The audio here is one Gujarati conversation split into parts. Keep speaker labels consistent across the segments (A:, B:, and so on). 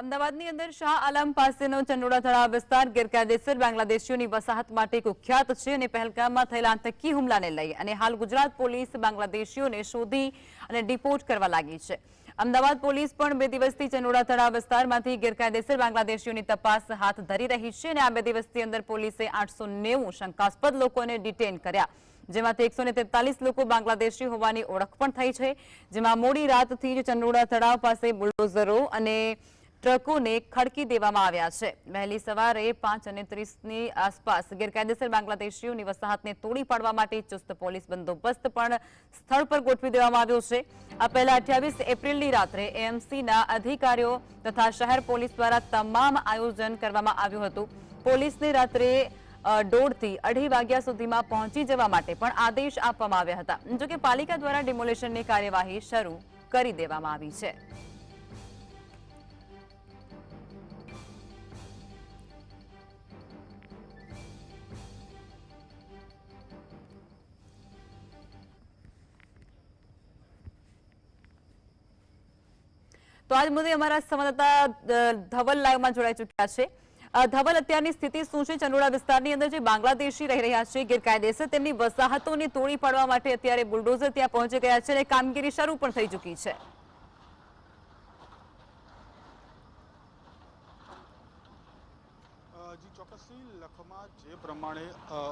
A: અમદાવાદની અંદર શાહ આલમ પાસેનો ચંડોળા તળાવ વિસ્તાર ગેરકાયદેસર બાંગ્લાદેશીઓની વસાહત માટે કુખ્યાત છે અને પહેલગામમાં થયેલા આતંકી હુમલાને લઈ અને હાલ ગુજરાત પોલીસ બાંગ્લાદેશીઓને શોધી અને ડિપોર્ટ કરવા લાગી છે. અમદાવાદ પોલીસ પણ બે દિવસથી ચંડોળા તળાવ વિસ્તારમાંથી ગેરકાયદેસર બાંગ્લાદેશીઓની તપાસ હાથ ધરી રહી છે અને આ બે દિવસની અંદર પોલીસે આઠસો શંકાસ્પદ લોકોને ડિટેન કર્યા, જેમાંથી એકસો લોકો બાંગ્લાદેશી હોવાની ઓળખ પણ થઈ છે, જેમાં મોડી રાતથી જ ચંડોળા તળાવ પાસે બુલડોઝરો અને ટ્રકોને ખડકી દેવામાં આવ્યા છે. વહેલી સવારે પાંચ અને ત્રીસની આસપાસ ગેરકાયદેસર બાંગ્લાદેશીઓની વસાહતને તોડી પાડવા માટે ચુસ્ત પોલીસ બંદોબસ્ત પણ સ્થળ પર ગોઠવી દેવામાં આવ્યો છે. આ પહેલા અઠ્યાવીસ એપ્રિલની રાત્રે એએમસીના અધિકારીઓ તથા શહેર પોલીસ દ્વારા તમામ આયોજન કરવામાં આવ્યું હતું. પોલીસને રાત્રે દોઢથી અઢી વાગ્યા સુધીમાં પહોંચી જવા માટે પણ આદેશ આપવામાં આવ્યા હતા. જોકે પાલિકા દ્વારા ડિમોલેશનની કાર્યવાહી શરૂ કરી દેવામાં આવી છે. આજ મુદ્દે અમારા સંવાદદાતા ધવલ લાઈવમાં જોડાઈ ચૂક્યા છે. ધવલ, અત્યારની સ્થિતિ શું છે? ચંડોળા વિસ્તારની અંદર જે બાંગ્લાદેશી રહી રહ્યા છે, ગેરકાયદેસર, તેમની વસાહતોને તોડી પાડવા માટે અત્યારે બુલડોઝર ત્યાં પહોંચી ગયા છે અને કામગીરી શરૂ પણ થઈ ચૂકી છે
B: અ, જી ચોક્કસથી લખમાં જે પ્રમાણે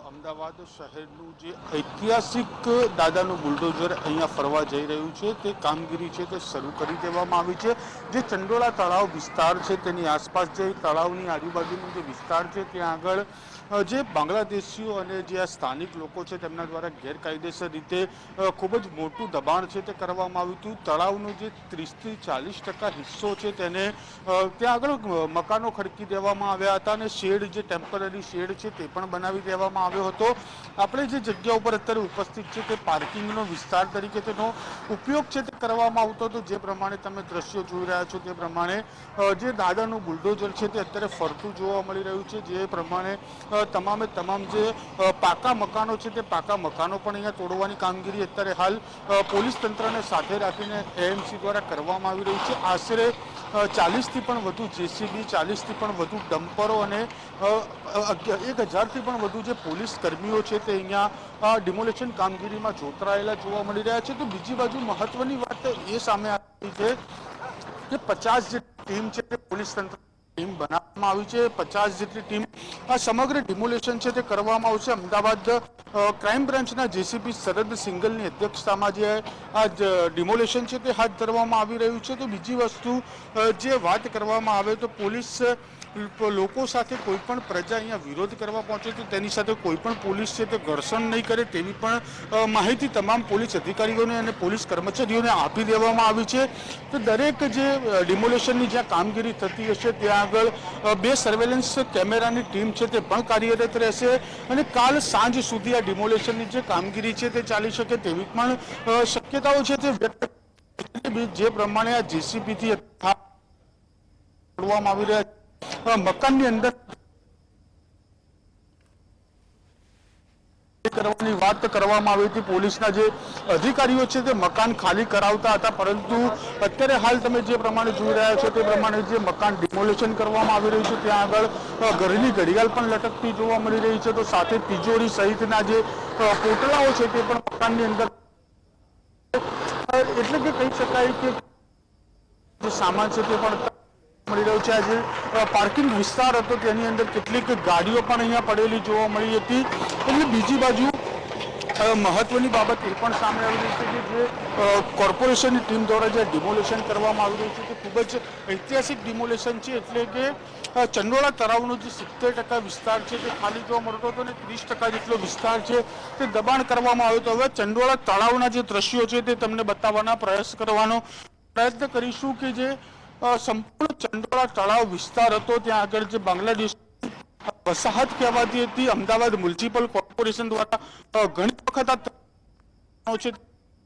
B: અમદાવાદ શહેરનું જે ઐતિહાસિક દાદાનું બુલડોઝર અહીંયા ફરવા જઈ રહ્યું છે, તે કામગીરી છે તે શરૂ કરી દેવામાં આવી છે. જે ચંડોળા તળાવ વિસ્તાર છે તેની આસપાસ જે તળાવની આજુબાજુનો જે વિસ્તાર છે, ત્યાં આગળ જે બાંગ્લાદેશીઓ અને જે આ સ્થાનિક લોકો છે તેમના દ્વારા ગેરકાયદેસર રીતે ખૂબ જ મોટું દબાણ છે તે કરવામાં આવ્યું હતું. તળાવનો જે ત્રીસથી ચાલીસ ટકા હિસ્સો છે તેને ત્યાં આગળ મકાનો ખડકી દેવામાં આવ્યા હતા અને શેડ, જે ટેમ્પરરી શેડ છે તે પણ બનાવી દેવામાં આવ્યો હતો. આપણે જે જગ્યા ઉપર અત્યારે ઉપસ્થિત છે તે પાર્કિંગનો વિસ્તાર તરીકે તેનો ઉપયોગ છે તે કરવામાં આવતો હતો. જે પ્રમાણે તમે દ્રશ્યો જોઈ રહ્યા છો તે પ્રમાણે જે દાદાનું બુલડોઝર છે તે અત્યારે ફરતું જોવા મળી રહ્યું છે. જે પ્રમાણે તમામે તમામ જે પાકા મકાનો છે તે પાકા મકાનો પણ અહીંયા તોડવાની કામગીરી અત્યારે હાલ પોલીસ તંત્રને સાથે રાખીને એએમસી દ્વારા કરવામાં આવી રહી છે. આશરે ચાલીસથી પણ વધુ જેસીબી, ચાલીસથી પણ વધુ ડમ્પરો અને એક હજારથી પણ વધુ જે પોલીસ કર્મીઓ છે તે અહીંયા ડિમોલેશન કામગીરીમાં જોતરાયેલા જોવા મળી રહ્યા છે. તો બીજી બાજુ મહત્વની વાત એ સામે આવી છે કે પચાસ જેટલી ટીમ છે તે પોલીસ તંત્ર ટીમ બનાવવામાં આવી છે. પચાસ જેટલી ટીમ આ સમગ્ર ડિમોલેશન છે તે કરવામાં આવશે. અમદાવાદ ક્રાઇમ બ્રાન્ચના જેસીપી શરદ સિંગલની અધ્યક્ષતામાં જે આ ડિમોલેશન છે તે હાથ ધરવામાં આવી રહ્યું છે. તો બીજી વસ્તુ જે વાત કરવામાં આવે તો પોલીસ લોકો સાથે કોઈ પણ પ્રજા અહીંયા વિરોધ કરવા પહોંચે તો તેની સાથે કોઈ પણ પોલીસ છે તે ઘર્ષણ નહીં કરે તેવી પણ માહિતી તમામ પોલીસ અધિકારીઓને અને પોલીસ કર્મચારીઓને આપી દેવામાં આવી છે તો દરેક જે ડિમોલેશનની જ્યાં કામગીરી થતી હશે ત્યાં આગળ બે સર્વેલન્સ કેમેરાની ટીમ છે તે પણ કાર્યરત રહેશે અને કાલ સાંજ સુધી આ ડિમોલેશનની જે કામગીરી છે તે ચાલી શકે તેવી પણ શક્યતાઓ છે તે વ્યક્ત જે પ્રમાણે આ જેસીબીથી કરવામાં આવી રહ્યા છે મકાનની અંદર કરવાની વાત કરવામાં આવી હતી. પોલીસના જે અધિકારીઓ છે તે મકાન ખાલી કરાવતા હતા. પરંતુ અત્યારે હાલ તમે જે પ્રમાણે જોઈ રહ્યા છો તે પ્રમાણે જે મકાન ડિમોલેશન કરવામાં આવી રહ્યું છે, ત્યાં આગળ ઘરની ઘડિયાળ પણ લટકતી જોવા મળી રહી છે. તો સાથે તિજોરી સહિતના જે પોટલાઓ છે તે પણ મકાનની અંદર એટલે કે કહી શકાય કે જે સામાન છે તે પણ મળી રહ્યો છે. આજે પાર્કિંગ વિસ્તાર હતો તેની અંદર કેટલીક ગાડીઓ પણ અહીંયા પડેલી જોવા મળી હતી. એટલે બીજી બાજુ મહત્વની બાબત એ પણ સામે આવી રહી છે કે જે કોર્પોરેશનની ટીમ દ્વારા જે ડિમોલેશન કરવામાં આવી રહ્યું છે તે ખૂબ જ ઐતિહાસિક ડિમોલેશન છે. એટલે કે ચંડોળા તળાવનો જે સિત્તેર ટકા વિસ્તાર છે તે ખાલી જોવા મળતો હતો અને ત્રીસ ટકા જેટલો વિસ્તાર છે તે દબાણ કરવામાં આવ્યો હતો. હવે ચંડોળા તળાવના જે દ્રશ્યો છે તે તમને બતાવવાના પ્રયાસ કરવાનો પ્રયત્ન કરીશું કે જે સંપૂર્ણ ચંડોળા તળાવ વિસ્તાર હતો. ત્યાં આગળ જે બાંગ્લાદેશ વસાહત કહેવાતી હતી, અમદાવાદ મ્યુનિસિપલ કોર્પોરેશન દ્વારા ઘણી વખત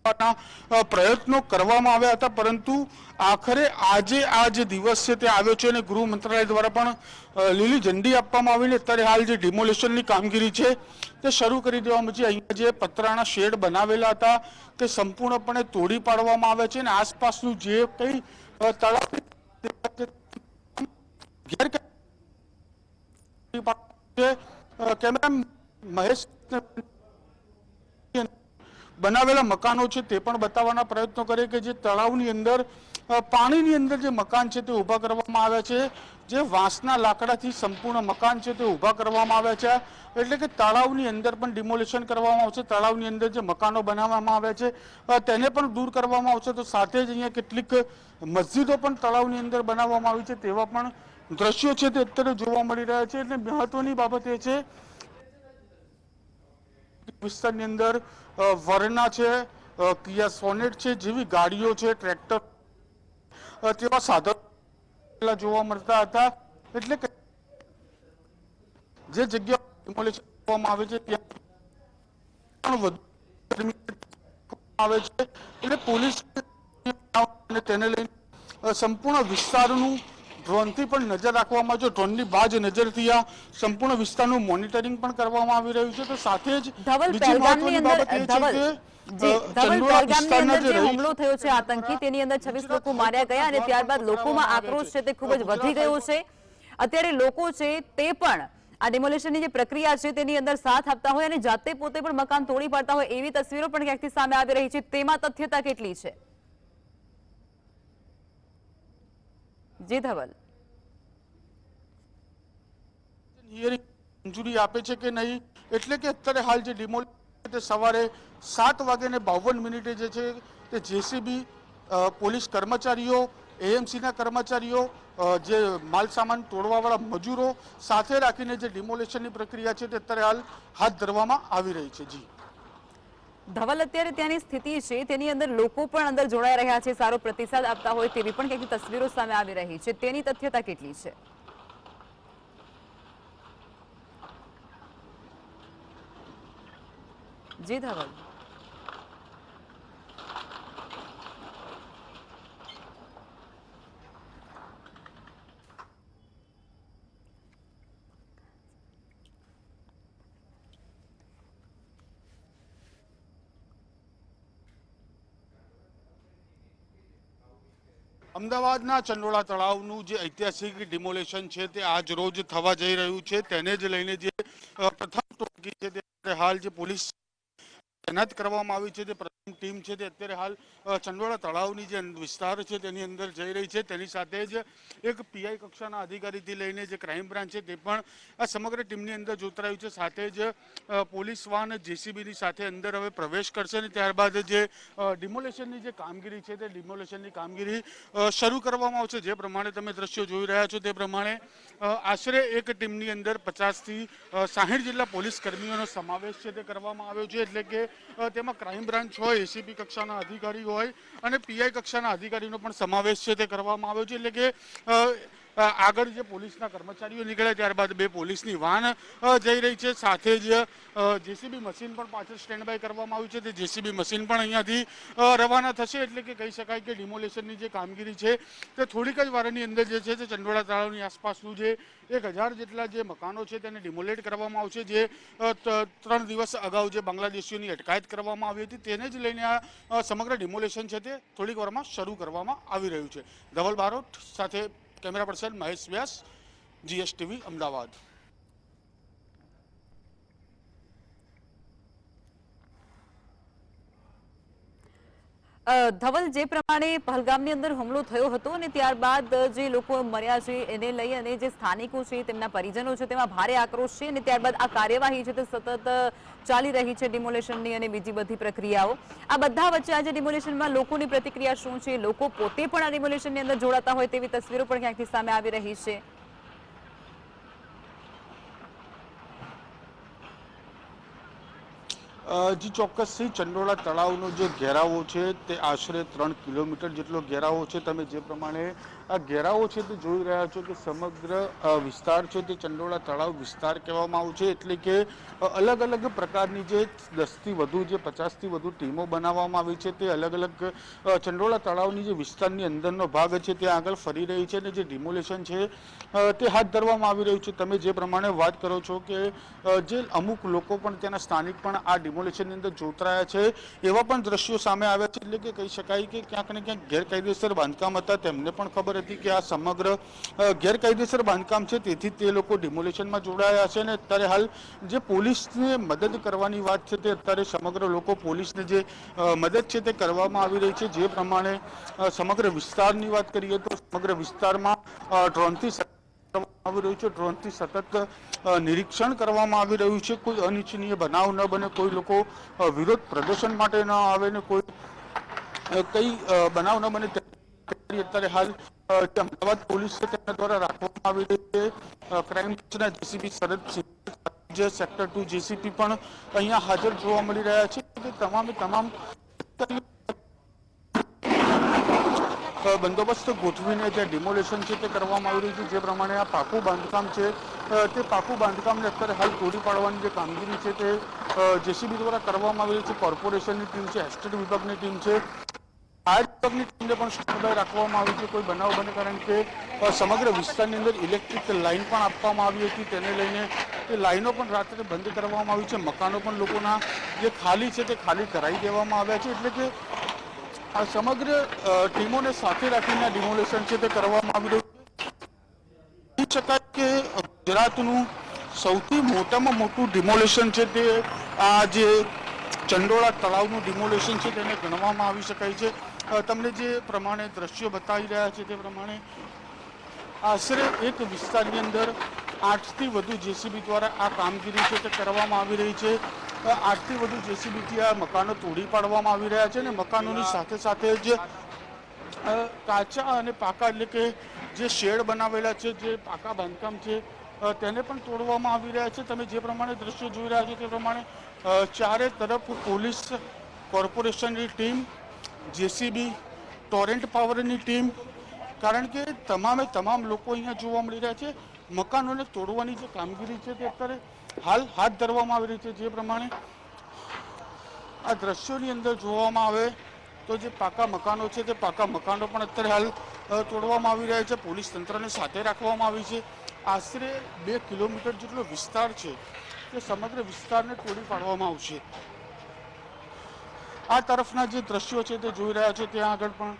B: આ પ્રયત્નો કરવામાં આવ્યા હતા. પરંતુ આખરે આજે આ જે દિવસ છે તે આવ્યો છે અને ગૃહ મંત્રાલય દ્વારા પણ લીલી ઝંડી આપવામાં આવીને અત્યારે હાલ જે ડિમોલેશનની કામગીરી છે તે શરૂ કરી દેવામાં છે. અહીંયા જે પતરાના શેડ બનાવેલા હતા તે સંપૂર્ણપણે તોડી પાડવામાં આવે છે અને આસપાસનું જે કંઈ તળાવ બનાવેલા મકાનો છે તે પણ બતાવવાના પ્રયત્નો કરે કે જે તળાવની અંદર પાણીની અંદર જે મકાન છે તે ઊભા કરવામાં આવ્યા છે. જે વાંસના લાકડાથી સંપૂર્ણ મકાન છે તે ઊભા કરવામાં આવ્યા છે. એટલે કે તળાવની અંદર પણ ડિમોલિશન કરવામાં આવશે. તળાવની અંદર જે મકાનો બનાવવામાં આવ્યા છે તેને પણ દૂર કરવામાં આવશે. તો સાથે જ અહીંયા કેટલીક મસ્જિદો પણ તળાવની અંદર બનાવવામાં આવી છે તેવા પણ દ્રશ્યો છે તે અત્યારે જોવા મળી રહ્યા છે. એટલે મહત્વની બાબત એ છે વિસ્તારની અંદર વરના છે કિયા સોનેટ છે જેવી ગાડીઓ છે, ટ્રેક્ટર તેવા સાધનો જોવા મળતા હતા. એટલે કે જે જગ્યા કરવામાં આવે છે ત્યાં વધુ આવે છે. એટલે પોલીસ અને તેને લઈને સંપૂર્ણ વિસ્તારનું ડ્રોનથી પણ નજર રાખવામાં જો ડ્રોનની બાજ નજરથી આ સંપૂર્ણ વિસ્તારનું મોનિટરિંગ પણ કરવામાં આવી રહ્યું છે. તો સાથે જ બીજી મહત્વની બાબત એ છે કે,
A: જી
B: અ,
A: ધવલ
B: ચંડોળા
A: પહેલગામની
B: વિસ્તારના
A: અંદર
B: જે
A: જે
B: રહીશ-
A: હુમલો થયો છે આતંકી તેની અંદર 26 લોકો માર્યા ગયા અને ત્યારબાદ લોકોમાં આક્રોશ છે. તે ખૂબ જ વધી ગયો છે. અત્યારે લોકો છે તે પણ આ ડિમોલિશનની જે પ્રક્રિયા છે તેની અંદર સાથ આપતા હોય અને જાતે પોતે પણ મકાન તોડી પાડતા હોય એવી તસવીરો પણ ક્યાંકથી સામે આવી રહી છે તેમાં તથ્યતા કેટલી છે? જી ધવલ.
B: હિયરિંગ મંજૂરી આપે છે કે નહીં? એટલે કે અત્યારે હાલ જે ડિમોલિશન તે સવારે સાત વાગ્યાને બાવન મિનિટે જે છે તે જેસીબી પોલીસ કર્મચારીઓ, એએમસીના કર્મચારીઓ જે માલસામાન તોડવાવાળા મજૂરો સાથે રાખીને જે ડિમોલેશનની પ્રક્રિયા છે તે અત્યારે હાલ હાથ ધરવામાં આવી રહી છે. જી.
A: ધવલ અત્યારે ત્યાંની સ્થિતિ છે. તેની અંદર લોકો પણ અંદર જોડાઈ રહ્યા છે. સારો પ્રતિસાદ આપતા હોય તેવી પણ કંઈક તસવીરો સામે આવી રહી છે. તેની તથ્યતા કેટલી છે? જી ધવલ
B: અમદાવાદના ચંડોળા તળાવનું જે ઐતિહાસિક ડિમોલેશન છે તે આજ રોજ થવા જઈ રહ્યું છે. તેને જ લઈને જે પ્રથમ ટોળકી છે તે હાલ જે પોલીસ તૈનાત કરવામાં આવી છે તે ટીમ છે તે અત્યારે હાલ ચંડોળા તળાવની જે વિસ્તાર છે તેની અંદર જઈ રહી છે. તેની સાથે જ એક પીઆઈ કક્ષાના અધિકારીથી લઈને જે ક્રાઇમ બ્રાન્ચ છે તે પણ આ સમગ્ર ટીમની અંદર જોતરાયું છે. સાથે જ પોલીસ વાન જેસીબીની સાથે અંદર હવે પ્રવેશ કરશે અને ત્યારબાદ જે ડિમોલેશનની જે કામગીરી છે તે ડિમોલેશનની કામગીરી શરૂ કરવામાં આવશે. જે પ્રમાણે તમે દ્રશ્યો જોઈ રહ્યા છો તે પ્રમાણે આશરે એક ટીમની અંદર પચાસથી સાહીઠ જેટલા પોલીસ કર્મીઓનો સમાવેશ છે તે કરવામાં આવ્યો છે. એટલે કે તેમાં ક્રાઇમ બ્રાન્ચ હોય એસીપી કક્ષાના અધિકારી હોય અને પીઆઈ કક્ષાના અધિકારીનો પણ સમાવેશ છે તે કરવામાં આવ્યો છે. એટલે કે આગળ જે પોલીસના કર્મચારીઓ નીકળ્યા, ત્યારબાદ બે પોલીસની વાન જઈ રહી છે. સાથે જ જેસીબી મશીન પણ પાછળ સ્ટેન્ડ બાય કરવામાં આવ્યું છે. તે જેસીબી મશીન પણ અહીંયાથી રવાના થશે. એટલે કે કહી શકાય કે ડિમોલેશનની જે કામગીરી છે, તે થોડીક જ વારની અંદર જે છે, તે ચંડોળા તળાવની આસપાસનું જે એક હજાર જેટલા જે મકાનો છે, તેને ડિમોલેટ કરવામાં આવશે. જે ત્રણ દિવસ અગાઉ જે બાંગ્લાદેશીઓની અટકાયત કરવામાં આવી હતી, તેને જ લઈને આ સમગ્ર ડિમોલેશન છે તે થોડીક વારમાં શરૂ કરવામાં આવી રહ્યું છે. ધવલ બારોટ સાથે camera person Mahesh Vyas GSTV
A: Ahmedabad. Dhaval જે પ્રમાણે પહલગામની અંદર હુમલો થયો હતો અને ત્યારબાદ જે લોકો મર્યા છે એને લઈ અને જે સ્થાનિકો છે તેમના પરિજનો છે તેમાં ભારે આક્રોશ છે અને ત્યારબાદ આ કાર્યવાહી છે તે સતત ચાલી રહી છે ડિમોલેશનની અને બીજી બધી પ્રક્રિયાઓ. આ બધા વચ્ચે આજે ડિમોલેશનમાં લોકોની પ્રતિક્રિયા શું છે? લોકો પોતે પણ આ ડિમોલેશનની અંદર જોડાતા હોય તેવી તસવીરો પણ ક્યાંકથી સામે આવી રહી છે?
B: જી ચોક્કસથી ચંડોળા તળાવનો જે ઘેરાવો છે, તે આશરે ત્રણ કિલોમીટર જેટલો ઘેરાવો છે. તમે જે પ્રમાણે આ ઘેરાવો છે તે જોઈ રહ્યા છો કે સમગ્ર વિસ્તાર છે તે ચંડોળા તળાવ વિસ્તાર કહેવામાં આવે છે એટલે કે અલગ અલગ પ્રકારની જે દસથી વધુ, જે પચાસથી વધુ ટીમો બનાવવામાં આવી છે તે અલગ અલગ ચંડોળા તળાવની જે વિસ્તારની અંદરનો ભાગ છે ત્યાં આગળ ફરી રહી છે અને જે ડિમોલેશન છે તે હાથ ધરવામાં આવી રહ્યું છે. તમે જે પ્રમાણે વાત કરો છો કે જે અમુક લોકો પણ ત્યાંના સ્થાનિક પણ આ ડિમોલેશનની અંદર જોતરાયા છે, એવા પણ દ્રશ્યો સામે આવ્યા છે. એટલે કે કહી શકાય કે ક્યાંક ને ક્યાંક ગેરકાયદેસર બાંધકામ હતા, તેમને પણ ખબર ખબર હતી કે આ સમગ્ર ગેરકાયદેસર બાંધકામ છે, તેથી તે લોકો ડિમોલેશનમાં જોડાયા છે અને અત્યારે હાલ જે પોલીસને મદદ કરવાની વાત છે તે અત્યારે સમગ્ર લોકો પોલીસને જે મદદ છે તે કરવામાં આવી રહી છે. જે પ્રમાણે સમગ્ર વિસ્તારની વાત કરીએ તો સમગ્ર વિસ્તારમાં ડ્રોનથી આવી રહ્યું છે. ડ્રોનથી સતત નિરીક્ષણ કરવામાં આવી રહ્યું છે. કોઈ અનિચ્છનીય બનાવ ન બને, કોઈ લોકો વિરોધ પ્રદર્શન માટે ન આવે ને કોઈ કઈ બનાવ ન બને અત્યારે હાલ અમદાવાદ પોલીસ દ્વારા રાખવામાં આવી રહી છે ક્રાઇમ બ્રાન્ચના JCB Sharad Singh, sector two JCP પણ અહીંયા હાજર જોવા મળી રહ્યા છે. કે તમામે તમામ બંદોબસ્ત ગોઠવીને જે ડિમોલેશન છે તે કરવામાં આવી રહ્યું છે. જે પ્રમાણે આ પાકું બાંધકામ છે તે પાકું બાંધકામને અત્યારે હાલ તોડી પાડવાની જે કામગીરી છે તે જેસીબી દ્વારા કરવામાં આવી રહી છે કોર્પોરેશનની ટીમ છે એસ્ટેટ વિભાગની ટીમ છે. રાખવામાં આવી છે, કોઈ બનાવ બને કારણ કે સમગ્ર વિસ્તારની અંદર ઇલેક્ટ્રિક લાઇન પણ આપવામાં આવી હતી. તેને લઈને એ લાઈનો પણ રાત્રે બંધ કરવામાં આવી છે. મકાનો પણ લોકોના જે ખાલી છે તે ખાલી કરાવી દેવામાં આવ્યા છે. એટલે કે આ સમગ્ર ટીમોને સાથે રાખીને ડિમોલેશન છે તે કરવામાં આવી રહ્યું છે. શકાય કે ગુજરાતનું સૌથી મોટામાં મોટું ડિમોલેશન છે તે આ જે ચંડોળા તળાવનું ડિમોલેશન છે તેને ગણવામાં આવી શકાય છે. તમને જે પ્રમાણે દ્રશ્યો બતાવી રહ્યા છે તે પ્રમાણે આશરે એક વિસ્તારની અંદર આઠથી વધુ જેસીબી દ્વારા આ કામગીરી છે તે કરવામાં આવી રહી છે. આઠથી વધુ જેસીબીથી આ મકાનો તોડી પાડવામાં આવી રહ્યા છે અને મકાનોની સાથે સાથે જ કાચા અને પાકા એટલે કે જે શેડ બનાવેલા છે, જે પાકા બાંધકામ છે તેને પણ તોડવામાં આવી રહ્યા છે. તમે જે પ્રમાણે દ્રશ્યો જોઈ રહ્યા છો તે પ્રમાણે ચારે તરફ પોલીસ કોર્પોરેશનની ટીમ જેસીબી ટોરેન્ટ પાવરની ટીમ કારણ કે તમામે તમામ લોકો અહીંયા જોવા મળી રહ્યા છે. મકાનોને તોડવાની જે કામગીરી છે તે અત્યારે હાલ હાથ ધરવામાં આવી રહી છે જે પ્રમાણે. આ દ્રશ્યોની અંદર જોવામાં આવે તો જે પાકા મકાનો છે તે પાકા મકાનો પણ અત્યારે હાલ તોડવામાં આવી રહ્યા છે. પોલીસ તંત્રને સાથે રાખવામાં આવી છે. આશરે બે કિલોમીટર જેટલો વિસ્તાર છે તે સમગ્ર વિસ્તારને તોડી પાડવામાં આવશે. આ તરફના જે દ્રશ્યો છે તે જોઈ રહ્યા છો, ત્યાં આગળ પણ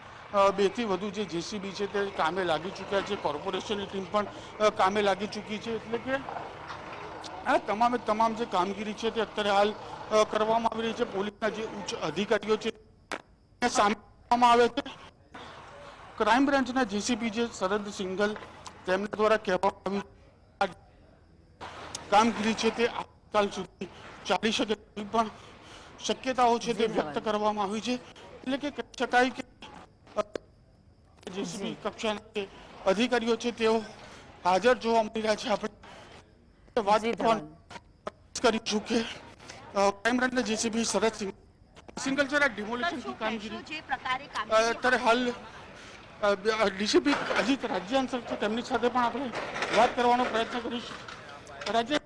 B: બેથી વધુ જે જેસીબી છે તે કામે લાગી ચૂક્યા છે. કોર્પોરેશનની ટીમ પણ કામે લાગી ચૂકી છે. એટલે કે આ તમામે તમામ જે કામગીરી છે તે અત્યારે હાલ કરવામાં આવી રહી છે. પોલીસના જે ઉચ્ચ અધિકારીઓ છે સામે આવે છે. ક્રાઇમ બ્રાન્ચના જેસીબી જે શરદ સિંઘલ, તેમના દ્વારા કહેવામાં આવ્યું કામગીરી છે તે આવતીકાલ સુધી ચાલી શકે પણ શક્યતાઓ છે તે વ્યક્ત કરવામાં આવી છે. એટલે કે કહી શકાય કે જેસીબી કક્ષાના જે અધિકારીઓ છે તેઓ હાજર જોવા મળી રહ્યા છે. આપણે વાત કરીશું કે ક્રાઇમ બ્રાન્ચના જેસીબી શરદ સિંઘ સિંગલ છે. ડિમોલિશન કામગીરી. અત્યારે હાલ ડીસીપી અજીત રાજ્યાંશર છે. તેમની સાથે પણ આપણે વાત કરવાનો પ્રયત્ન કરીશું. રાજ્ય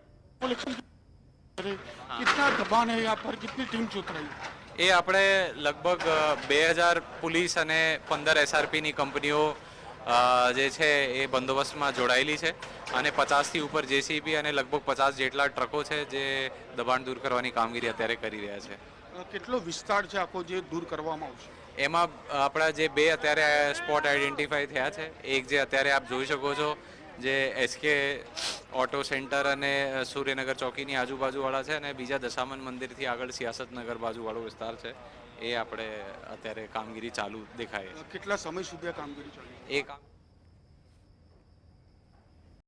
B: કલેક્શન कितना दबाण है यहाँ पर कितनी टीम चुतराई
C: એ આપણે લગભગ બે હજાર પોલીસ અને પંદર એસઆરપીની કંપનીઓ અ, જે છે એ બંદોબસ્તમાં જોડાયેલી છે અને પચાસથી ઉપર જેસીબી અને લગભગ પચાસ જેટલા ટ્રકો છે જે દબાણ દૂર કરવાની કામગીરી અત્યારે કરી રહ્યા છે
B: અ, કેટલો વિસ્તાર છે આખો જે દૂર કરવામાં આવશે
C: એમાં આપણા જે બે અત્યારે સ્પોટ આઈડેન્ટિફાઈ થયા છે એક જે અત્યારે આપ જોઈ શકો છો જે એસકે ઓટો સેન્ટર અને સૂર્યનગર ચોકીની આજુબાજુવાળા છે અને બીજા દશામન મંદિરથી આગળ સિયાસતનગર બાજુવાળો વિસ્તાર છે એ આપણે અત્યારે કામગીરી ચાલુ દેખાય.
B: કેટલા સમય સુધી આ કામગીરી ચાલુ?
C: એ કામ